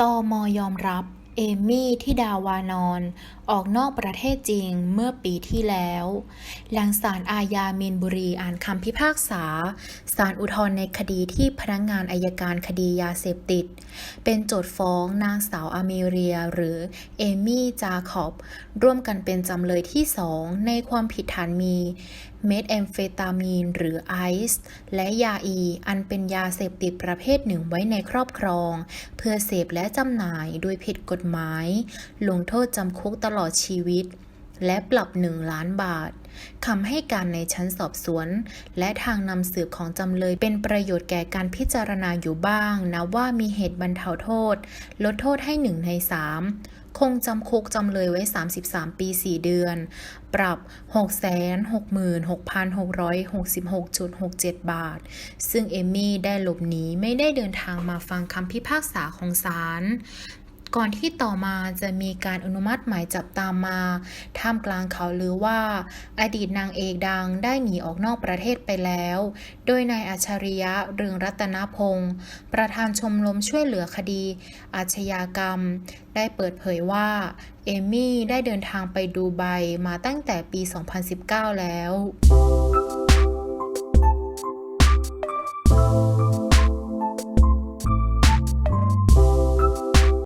ตมยอมรับ เอมี่ทิดาวานอนออกนอกประเทศจริงเมื่อปีที่แล้ว หลังศาลอาญามีนบุรีอ่านคำพิพากษาศาลอุทธรณ์ในคดีที่พนักงานอายการคดียาเสพติด เป็นโจทฟ้องนางสาวอเมเรียหรือเอมี่จาคอบ ร่วมกันเป็นจำเลยที่สองในความผิดฐานมีเมทแอมเฟตามีนหรือไอซ์และยาอี อันเป็นยาเสพติดประเภทหนึ่งไว้ในครอบครอง เพื่อเสพและจำหน่ายโดยผิดกฎหมาย ลงโทษจำคุกตลอดชีวิต และปรับหนึ่งล้านบาทคำให้การในชั้นสอบสวน และทางนำสืบของจำเลยเป็นประโยชน์แก่การพิจารณาอยู่บ้างนะว่ามีเหตุบรรเทาโทษ ลดโทษให้หนึ่งในสามคงจำคุกจำเลยไว้ 33 ปี 4 เดือน ปรับ 666,666.67 บาท ซึ่งเอมมี่ได้หลบหนีไม่ได้เดินทางมาฟังคำพิพากษาของศาล ก่อนที่ต่อมาจะมีการอนุมัติหมายจับตามมา ท่ามกลางข่าวลือว่า อดีตนางเอกดังได้หนีออกนอกประเทศไปแล้ว โดยนายอัจฉริยะเรืองรัตนพงศ์ประธานชมรมช่วยเหลือคดี อาชญากรรม ได้เปิดเผยว่า เอมี่ได้เดินทางไปดูไบมาตั้งแต่ปี 2019 แล้ว